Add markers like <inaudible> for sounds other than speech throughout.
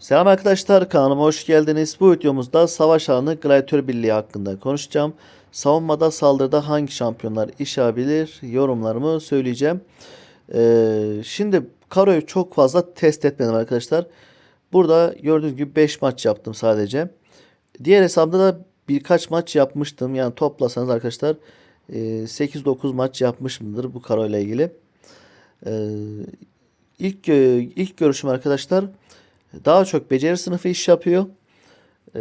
Selam arkadaşlar kanalıma hoş geldiniz. Bu videomuzda savaş alanı Gladiator Birliği hakkında konuşacağım. Savunmada saldırıda hangi şampiyonlar iş yapabilir yorumlarımı söyleyeceğim. Ee, şimdi Karo'yu çok fazla test etmedim arkadaşlar. Burada gördüğünüz gibi 5 maç yaptım sadece. Diğer hesabda da birkaç maç yapmıştım. Yani toplasanız arkadaşlar e, 8-9 maç yapmışımdır bu Karo ile ilgili. Ee, ilk, gö- ilk görüşüm arkadaşlar daha çok beceri sınıfı iş yapıyor. Ee,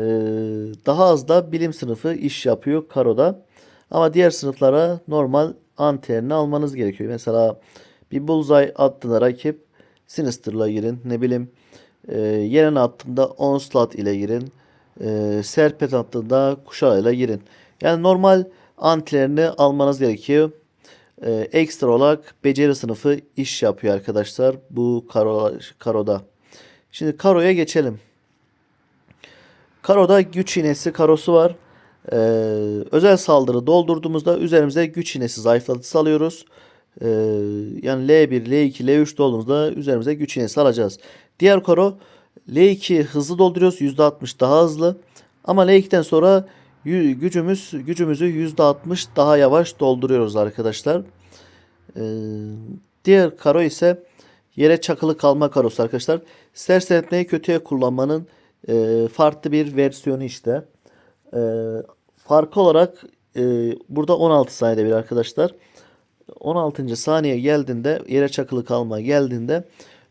daha az da bilim sınıfı iş yapıyor Karo'da. Ama diğer sınıflara normal anterini almanız gerekiyor. Mesela bir bullseye attığında rakip Sinister'la girin. Ne bileyim e, yerine attığında Onslaught ile girin. E, Serpent attığında kuşağıyla girin. Yani normal antilerini almanız gerekiyor. E, ekstra olarak beceri sınıfı iş yapıyor arkadaşlar bu karo, Karo'da. Şimdi karoya geçelim. Karoda güç iğnesi karosu var. Ee, özel saldırı doldurduğumuzda üzerimize güç iğnesi zayıflatıcısı alıyoruz. Ee, yani L1, L2, L3 dolduğumuzda üzerimize güç iğnesi alacağız. Diğer karo L2 hızlı dolduruyoruz. %60 daha hızlı. Ama L2'den sonra gücümüz gücümüzü %60 daha yavaş dolduruyoruz arkadaşlar. Ee, diğer karo ise yere çakılı kalma karosu arkadaşlar. Sersemletmeyi kötüye kullanmanın e, farklı bir versiyonu işte. E, farkı olarak e, burada 16 saniyede bir arkadaşlar. 16. saniye geldiğinde yere çakılı kalma geldiğinde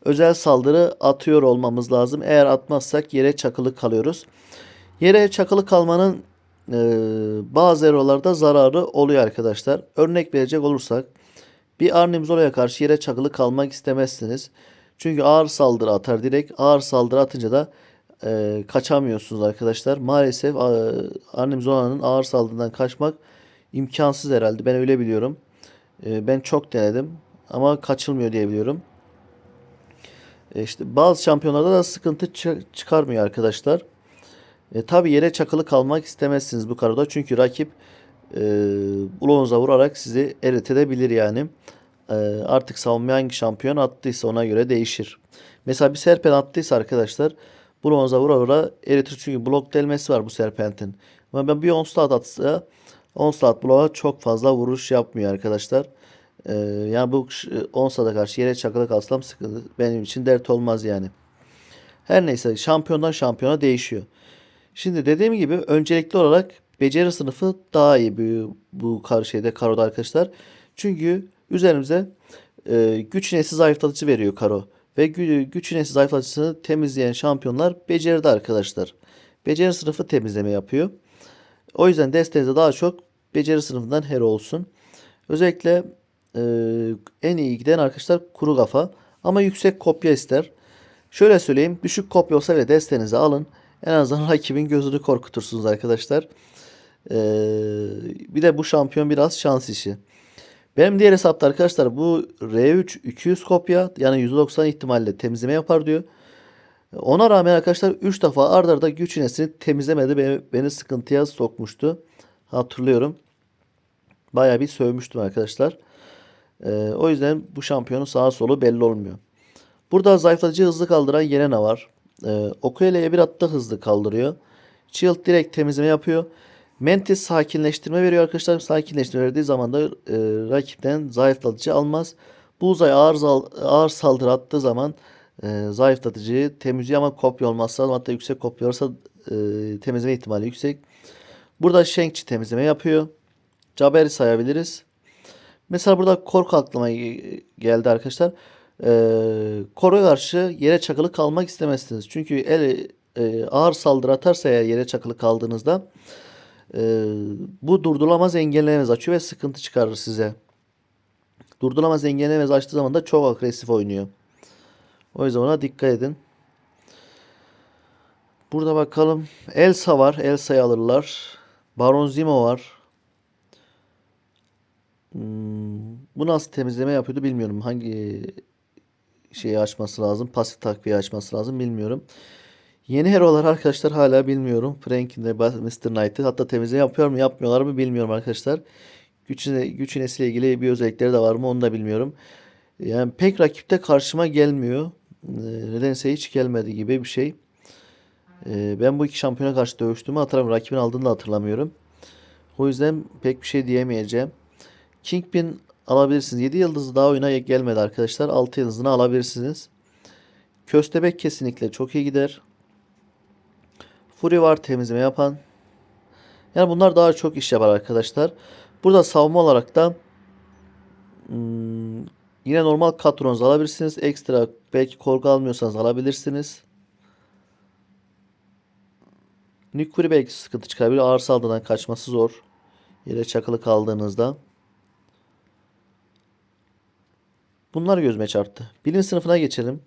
özel saldırı atıyor olmamız lazım. Eğer atmazsak yere çakılı kalıyoruz. Yere çakılı kalmanın e, bazı erolarda zararı oluyor arkadaşlar. Örnek verecek olursak bir Arnim Zola'ya karşı yere çakılı kalmak istemezsiniz. Çünkü ağır saldırı atar direkt. Ağır saldırı atınca da e, kaçamıyorsunuz arkadaşlar. Maalesef e, Arnim Zola'nın ağır saldırıdan kaçmak imkansız herhalde. Ben öyle biliyorum. E, ben çok denedim ama kaçılmıyor diye biliyorum. E, işte bazı şampiyonlarda da sıkıntı çı- çıkarmıyor arkadaşlar. E, tabi yere çakılı kalmak istemezsiniz bu karada. Çünkü rakip e, bloğunuza vurarak sizi eritebilir yani. E, artık savunmaya hangi şampiyon attıysa ona göre değişir. Mesela bir serpent attıysa arkadaşlar bloğunuza vura vura eritir. Çünkü blok delmesi var bu serpentin. Ama ben bir onslaught atsa onslaught bloğa çok fazla vuruş yapmıyor arkadaşlar. E, yani bu onslaught'a karşı yere çakılı kalsam sıkıntı. Benim için dert olmaz yani. Her neyse şampiyondan şampiyona değişiyor. Şimdi dediğim gibi öncelikli olarak beceri sınıfı daha iyi bu, bu kar karoda arkadaşlar. Çünkü üzerimize e, güç iğnesi zayıflatıcı veriyor karo. Ve gü, güç iğnesi zayıflatıcısını temizleyen şampiyonlar beceride arkadaşlar. Beceri sınıfı temizleme yapıyor. O yüzden desteğinize daha çok beceri sınıfından hero olsun. Özellikle e, en iyi giden arkadaşlar kuru kafa. Ama yüksek kopya ister. Şöyle söyleyeyim. Düşük kopya olsa bile desteğinize alın. En azından <laughs> rakibin gözünü korkutursunuz arkadaşlar. Ee, bir de bu şampiyon biraz şans işi. Benim diğer hesapta arkadaşlar bu R3 200 kopya yani %90 ihtimalle temizleme yapar diyor. Ona rağmen arkadaşlar 3 defa arda arda güç iğnesini temizlemedi. Beni, beni sıkıntıya sokmuştu. Hatırlıyorum. Baya bir sövmüştüm arkadaşlar. Ee, o yüzden bu şampiyonun sağa solu belli olmuyor. Burada zayıflatıcı hızlı kaldıran Yelena var. Ee, Okuele'ye bir atta hızlı kaldırıyor. Shield direkt temizleme yapıyor. Mentis sakinleştirme veriyor arkadaşlar. Sakinleştirme verdiği zaman da e, rakipten zayıflatıcı almaz. Buğzay ağır, zal- ağır saldırı attığı zaman e, zayıflatıcıyı temizliyor ama kopya olmazsa hatta yüksek kopya olursa e, temizleme ihtimali yüksek. Burada Shenkçi temizleme yapıyor. Jabber'i sayabiliriz. Mesela burada korku aklıma ge- geldi arkadaşlar. Ee, Kor'a karşı yere çakılı kalmak istemezsiniz. Çünkü el e, ağır saldırı atarsa eğer yere çakılı kaldığınızda e, bu durdurulamaz engellenemez açıyor ve sıkıntı çıkarır size. Durdurulamaz engellenemez açtığı zaman da çok agresif oynuyor. O yüzden ona dikkat edin. Burada bakalım. Elsa var. Elsa'yı alırlar. Baron Zemo var. Hmm, bu nasıl temizleme yapıyordu bilmiyorum. Hangi şeyi açması lazım. Pasif takviye açması lazım bilmiyorum. Yeni hero'lar arkadaşlar hala bilmiyorum. Frank'in de Mr. Knight'ı hatta temizleme yapıyor mu yapmıyorlar mı bilmiyorum arkadaşlar. Güç, güç iğnesiyle ilgili bir özellikleri de var mı onu da bilmiyorum. Yani pek rakipte karşıma gelmiyor. Ee, Nedense hiç gelmedi gibi bir şey. Ee, ben bu iki şampiyona karşı dövüştüğümü hatırlamıyorum. Rakibin aldığını da hatırlamıyorum. O yüzden pek bir şey diyemeyeceğim. Kingpin alabilirsiniz. 7 yıldızı daha oyuna gelmedi arkadaşlar. 6 yıldızını alabilirsiniz. Köstebek kesinlikle çok iyi gider. Fury var temizleme yapan. Yani bunlar daha çok iş yapar arkadaşlar. Burada savunma olarak da hmm, yine normal katronuz alabilirsiniz. Ekstra belki korku almıyorsanız alabilirsiniz. Nükuri belki sıkıntı çıkarabilir. Ağır saldırıdan kaçması zor. Yere çakılı kaldığınızda. Bunlar gözüme çarptı. Bilim sınıfına geçelim.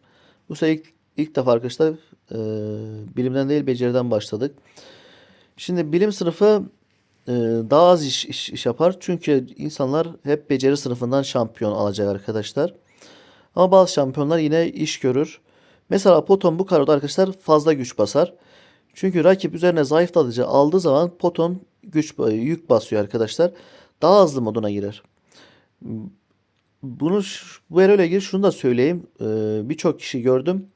Bu sefer ilk, ilk defa arkadaşlar e, bilimden değil beceriden başladık. Şimdi bilim sınıfı e, daha az iş, iş, iş yapar. Çünkü insanlar hep beceri sınıfından şampiyon alacak arkadaşlar. Ama bazı şampiyonlar yine iş görür. Mesela Poton bu karoda arkadaşlar fazla güç basar. Çünkü rakip üzerine zayıflatıcı aldığı zaman Poton güç yük basıyor arkadaşlar. Daha hızlı moduna girer. Bunu bu öyle ilgili şunu da söyleyeyim. Ee, Birçok kişi gördüm.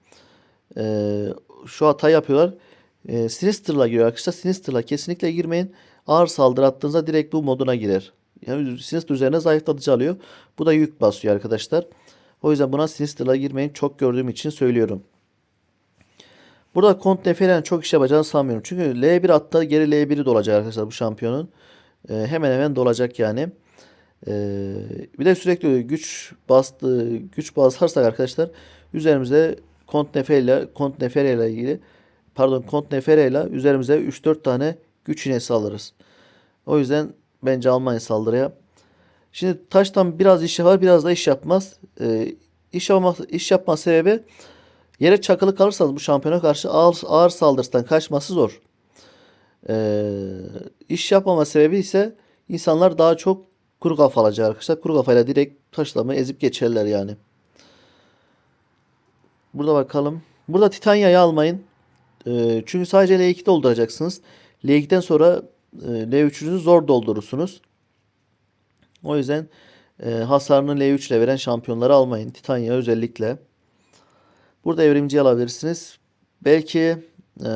Ee, şu hata yapıyorlar. Ee, Sinister'la giriyor arkadaşlar. Sinister'la kesinlikle girmeyin. Ağır saldırı attığınızda direkt bu moduna girer. Yani Sinister üzerine zayıflatıcı alıyor. Bu da yük basıyor arkadaşlar. O yüzden buna Sinister'la girmeyin. Çok gördüğüm için söylüyorum. Burada Kont Nefer'in çok iş yapacağını sanmıyorum. Çünkü L1 hatta geri L1'i dolacak arkadaşlar bu şampiyonun. Ee, hemen hemen dolacak yani. Ee, bir de sürekli güç bastı güç basarsak arkadaşlar üzerimize Kont Nefer ile Kont Nefer ile ilgili pardon Kont Nefer ile üzerimize 3-4 tane güç iğnesi alırız. O yüzden bence almayın saldırıya. Şimdi taştan biraz iş yapar biraz da iş yapmaz. Ee, iş yapma, iş yapma sebebi Yere çakılı kalırsanız bu şampiyona karşı ağır, ağır saldırısından kaçması zor. Ee, iş yapmama sebebi ise insanlar daha çok kuru kafa alacak arkadaşlar. Kuru kafayla direkt taşlama ezip geçerler yani. Burada bakalım. Burada Titanya'yı almayın. Ee, çünkü sadece L2 dolduracaksınız. L2'den sonra e, L3'ünüzü zor doldurursunuz. O yüzden e, hasarını L3 ile veren şampiyonları almayın. Titanya özellikle. Burada evrimci alabilirsiniz. Belki ee,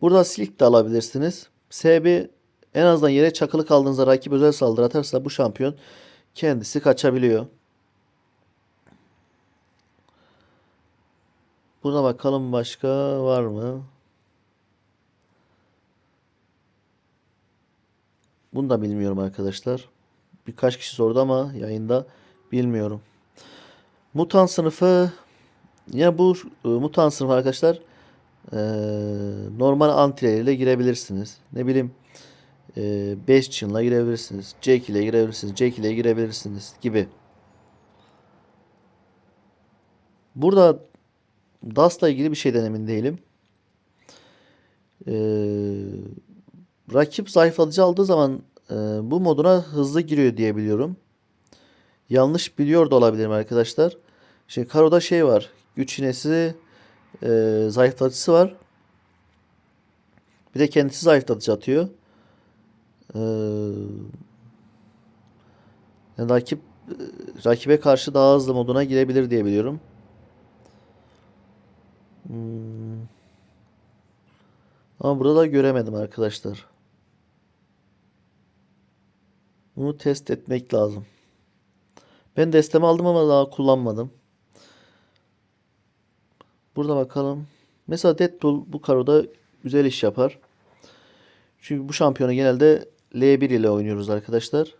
burada silk de alabilirsiniz. Sebebi en azından yere çakılı kaldığınızda rakip özel saldırı atarsa bu şampiyon kendisi kaçabiliyor. Buna bakalım başka var mı? Bunu da bilmiyorum arkadaşlar. Birkaç kişi sordu ama yayında bilmiyorum. Mutan sınıfı ya bu e, mutan sınıfı arkadaşlar e, normal antileriyle girebilirsiniz. Ne bileyim e, Bastion'la girebilirsiniz. Jake ile girebilirsiniz. Jake ile girebilirsiniz gibi. Burada Dust'la ilgili bir şeyden emin değilim. E, rakip zayıflatıcı aldığı zaman e, bu moduna hızlı giriyor diye biliyorum. Yanlış biliyor da olabilirim arkadaşlar. Şimdi Karo'da şey var. Güç iğnesi e, zayıflatıcısı var. Bir de kendisi zayıflatıcı atıyor. Ee, yani rakip rakibe karşı daha hızlı moduna girebilir diye biliyorum. Hmm. Ama burada da göremedim arkadaşlar. Bunu test etmek lazım. Ben destemi aldım ama daha kullanmadım. Burada bakalım. Mesela Deadpool bu karoda güzel iş yapar. Çünkü bu şampiyonu genelde L1 ile oynuyoruz arkadaşlar.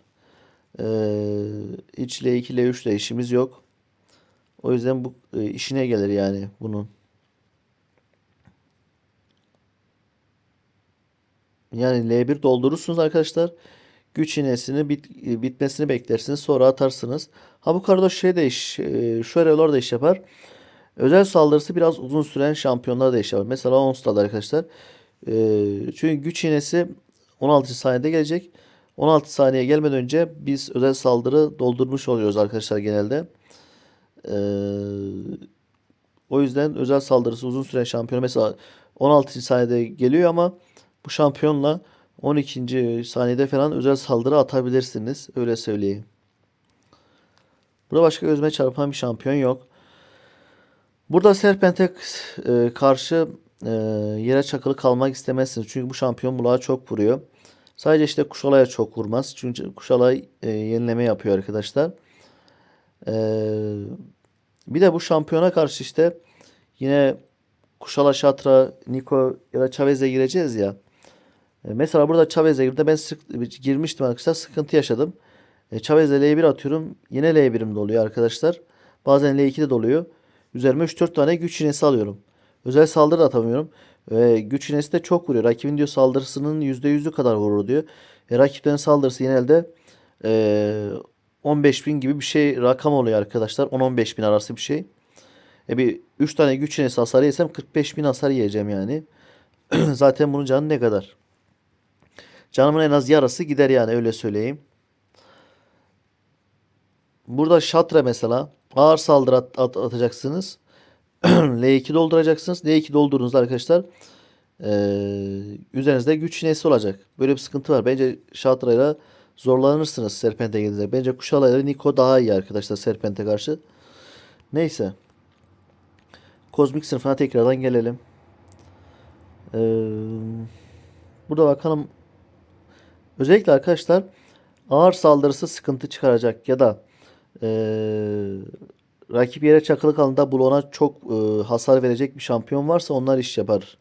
Ee, hiç L2, L3 ile işimiz yok. O yüzden bu e, işine gelir yani bunun. Yani L1 doldurursunuz arkadaşlar. Güç iğnesini bit, bitmesini beklersiniz. Sonra atarsınız. Ha bu karda şey de iş, e, şu araylar da iş yapar. Özel saldırısı biraz uzun süren şampiyonlar da iş yapar. Mesela Onstad arkadaşlar. E, çünkü güç iğnesi 16 saniyede gelecek. 16 saniye gelmeden önce biz özel saldırı doldurmuş oluyoruz arkadaşlar genelde. O yüzden özel saldırısı uzun süren şampiyon mesela 16. saniyede geliyor ama bu şampiyonla 12. saniyede falan özel saldırı atabilirsiniz. Öyle söyleyeyim. Burada başka gözüme çarpan bir şampiyon yok. Burada Serpent'e e, karşı e, yere çakılı kalmak istemezsiniz. Çünkü bu şampiyon bulağa çok vuruyor. Sadece işte Kuşala'ya çok vurmaz. Çünkü Kuşala e, yenileme yapıyor arkadaşlar. Bir de bu şampiyona karşı işte yine Kuşala, Şatra, Niko ya da Chavez'e gireceğiz ya. E, mesela burada Chavez'e girdi. Ben sık, girmiştim arkadaşlar. Sıkıntı yaşadım. E, Chavez'e L1 atıyorum. Yine L1'im doluyor arkadaşlar. Bazen L2 de doluyor. Üzerime 3-4 tane güç iğnesi alıyorum. Özel saldırı da atamıyorum. Ve güç iğnesi de çok vuruyor. Rakibin diyor saldırısının %100'ü kadar vurur diyor. E, rakiplerin saldırısı genelde e, 15 bin gibi bir şey rakam oluyor arkadaşlar. 10-15 bin arası bir şey. E bir 3 tane güç iğnesi hasar yesem 45 bin hasar yiyeceğim yani. <clears throat> Zaten bunun canı ne kadar? Canımın en az yarısı gider yani öyle söyleyeyim. Burada şatra mesela ağır saldırı at- at- atacaksınız. <clears throat> L2 dolduracaksınız. L2 doldurduğunuzda arkadaşlar eee üzerinizde güç iğnesi olacak. Böyle bir sıkıntı var. Bence şatrayla zorlanırsınız Serpent'e geldiğinizde. Bence Kuşalayla Niko daha iyi arkadaşlar Serpent'e karşı. Neyse. Kozmik sınıfına tekrardan gelelim. Eee, burada bakalım. Özellikle arkadaşlar ağır saldırısı sıkıntı çıkaracak ya da eee, rakip yere çakılı kalında bloğuna çok eee, hasar verecek bir şampiyon varsa onlar iş yapar.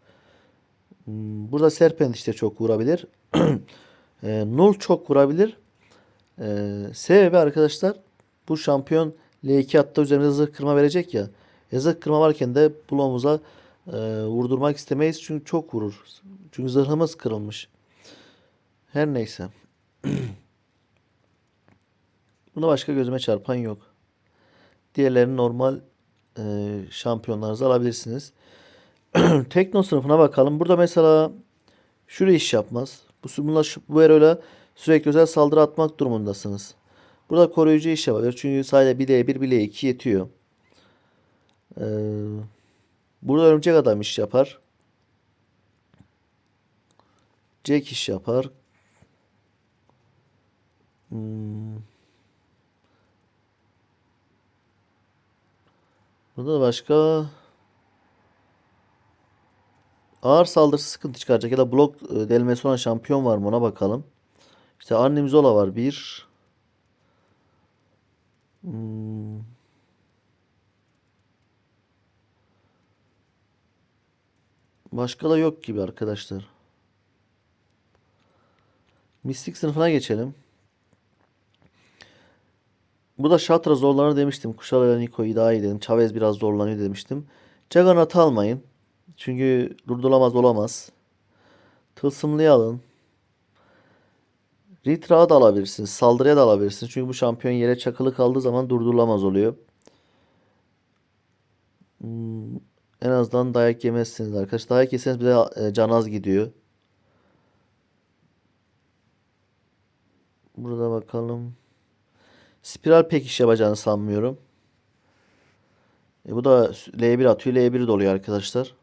Hmm, Burada Serpent işte çok vurabilir. <clears throat> Eee, Null çok vurabilir. Eee, sebebi arkadaşlar bu şampiyon L2 hatta üzerimize zırh kırma verecek ya. E zırh kırma varken de bloğumuza eee, vurdurmak istemeyiz çünkü çok vurur. Çünkü zırhımız kırılmış. Her neyse. Buna başka gözüme çarpan yok. Diğerlerini normal e, şampiyonlarınızı alabilirsiniz. <clears throat> Tekno sınıfına bakalım. Burada mesela şuraya iş yapmaz. Bu bununla şu- bu eroyla sürekli özel saldırı atmak durumundasınız. Burada koruyucu iş yapabilir. Çünkü sadece 1 1 bile 2 yetiyor. Ee, burada örümcek adam iş yapar. Jack iş yapar. Hmm. Burada da başka ağır saldırısı sıkıntı çıkaracak ya da blok e, delmesi olan şampiyon var mı ona bakalım. İşte Arnim Zola var bir. Hmm. Başka da yok gibi arkadaşlar. Mistik sınıfına geçelim. Bu da Şatra zorlanır demiştim. Kuşala ile Niko'yu daha iyi dedim. Chavez biraz zorlanıyor demiştim. Juggernaut'ı almayın. Çünkü durdurulamaz olamaz. Tılsımlıyı alın. Ritra'ı da alabilirsiniz. Saldırıya da alabilirsiniz. Çünkü bu şampiyon yere çakılı kaldığı zaman durdurulamaz oluyor. Hmm, en azından dayak yemezsiniz arkadaşlar. Dayak yeseniz bile e, can gidiyor. Burada bakalım. Spiral pek iş yapacağını sanmıyorum. E, bu da L1 atıyor. L1 doluyor arkadaşlar.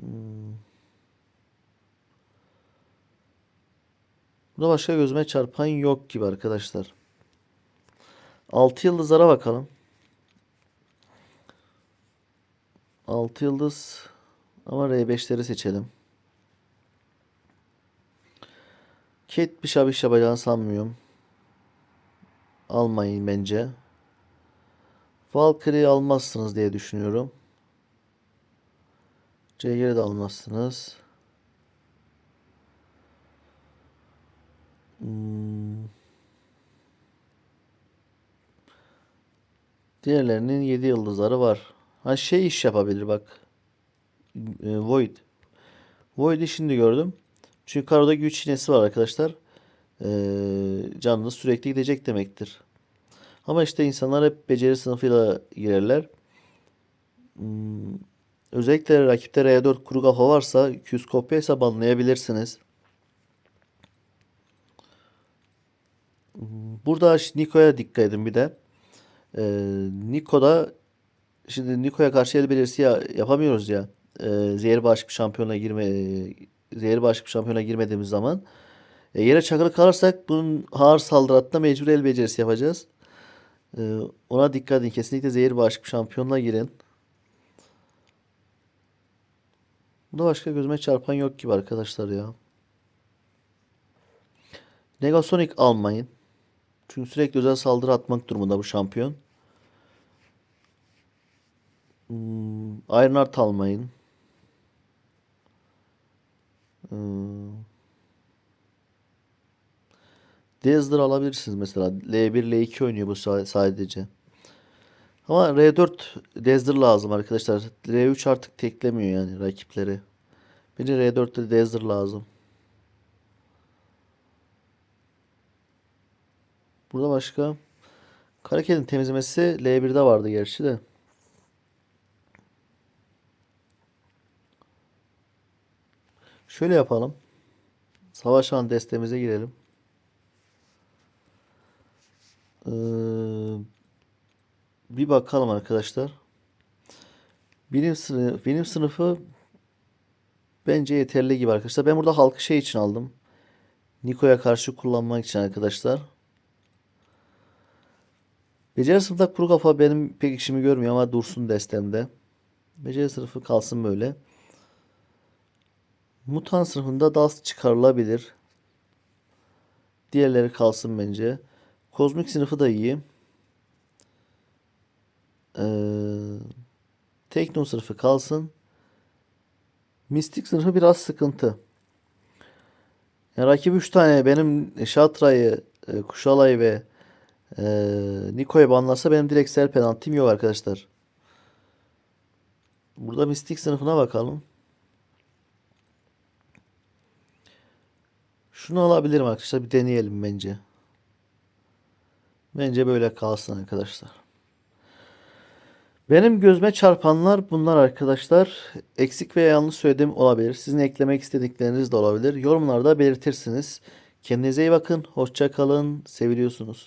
Hmm. Burada başka gözüme çarpan yok gibi arkadaşlar. 6 yıldızlara bakalım. 6 yıldız ama R5'leri seçelim. Kate bir şey bir şey yapacağını sanmıyorum. Almayın bence. Valkyrie almazsınız diye düşünüyorum. Jagger'i de almazsınız. Hmm. Diğerlerinin 7 yıldızları var. Ha şey iş yapabilir bak. E, Void. Void'i şimdi gördüm. Çünkü Karo'da güç iğnesi var arkadaşlar. Ee, canınız sürekli gidecek demektir. Ama işte insanlar hep beceri sınıfıyla girerler. Hmm, özellikle rakipte R4 kuru kafa varsa 200 kopya hesap anlayabilirsiniz. Hmm, Burada Niko'ya dikkat edin bir de. Ee, Niko'da şimdi Niko'ya karşı el belirsi ya, yapamıyoruz ya. Ee, zehirbaş bir şampiyona girme zehirbaş bir şampiyona girmediğimiz zaman e, yere çakılı kalırsak bunun ağır saldırı hattında mecbur el becerisi yapacağız. Ee, ona dikkat edin. Kesinlikle zehir bir şampiyonla girin. Bunda başka gözüme çarpan yok gibi arkadaşlar ya. Negasonic almayın. Çünkü sürekli özel saldırı atmak durumunda bu şampiyon. Hmm, Ironheart almayın. Hmm. Alabilirsiniz mesela. L1, L2 oynuyor bu sa- sadece. Ama R4 Dazzler lazım arkadaşlar. R3 artık teklemiyor yani rakipleri. Bence R4'te Dazzler lazım. Burada başka Karakedin temizlemesi L1'de vardı gerçi de. Şöyle yapalım. Savaş alan destemize girelim. Ee, bir bakalım arkadaşlar. Bilim sınıfı, bilim sınıfı bence yeterli gibi arkadaşlar. Ben burada halkı şey için aldım. Niko'ya karşı kullanmak için arkadaşlar. Beceri sınıfta kuru kafa benim pek işimi görmüyor ama dursun destemde. Beceri sınıfı kalsın böyle. Mutan sınıfında Dust çıkarılabilir. Diğerleri kalsın bence. Kozmik sınıfı da iyi. Ee, Tekno sınıfı kalsın. Mistik sınıfı biraz sıkıntı. Yani rakip 3 tane benim Şatra'yı, e, Kuşalay ve e, Niko'yu banlarsa benim direkt sel penaltım yok arkadaşlar. Burada Mistik sınıfına bakalım. Şunu alabilirim arkadaşlar. Bir deneyelim bence. Bence böyle kalsın arkadaşlar. Benim gözüme çarpanlar bunlar arkadaşlar. Eksik veya yanlış söylediğim olabilir. Sizin eklemek istedikleriniz de olabilir. Yorumlarda belirtirsiniz. Kendinize iyi bakın. Hoşça kalın. Seviliyorsunuz.